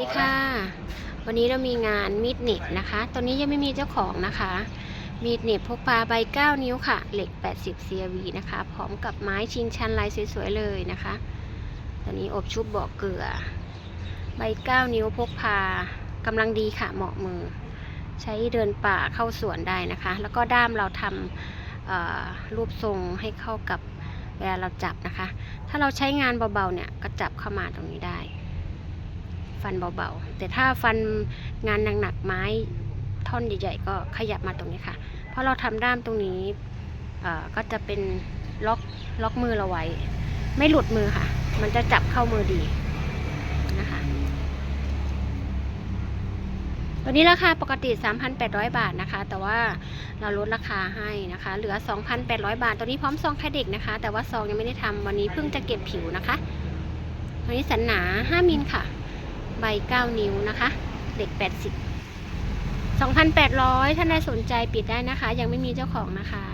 สวัสดีค่ะ วันนี้เรามีงานมีดเน็ตนะคะ ตอนนี้ยังไม่มีเจ้าของนะคะ มีดเน็ตพกพาใบ 9 นิ้วค่ะ เหล็ก 80 CRV นะคะ พร้อมกับไม้ชิงชันลายสวยๆเลยนะคะ ตอนนี้อบชุบเบาะเกลือ ใบ 9 นิ้วพกพากำลังดีค่ะ เหมาะมือ ใช้เดินป่าเข้าสวนได้นะคะ แล้วก็ด้ามเราทำรูปทรงให้เข้ากับเวลาเราจับนะคะ ถ้าเราใช้งานเบาๆเนี่ยก็จับเข้ามาตรงนี้ได้ ฟันเบาๆ แต่ถ้าฟันงานหนักๆไม้ท่อนใหญ่ๆก็ขยับมาตรงนี้ค่ะ เพราะเราทำด้ามตรงนี้ก็จะเป็นล็อกล็อกมือเราไว้ ไม่หลุดมือค่ะ มันจะจับเข้ามือดีนะคะตัวนี้ราคาปกติ 3,800 บาทนะคะ แต่ว่าเราลดราคาให้นะคะ เหลือ 2,800 บาท ตัวนี้พร้อมซองแค่เด็กนะคะ แต่ว่าซองยังไม่ได้ทำวันนี้เพิ่งจะเก็บผิวนะคะ ตัวนี้สันหนา 5มิลค่ะ ใบ 9 นิ้วนะคะ เด็ก 80 2,800 ท่านใดสนใจปิดได้นะคะ ยังไม่มีเจ้าของนะคะ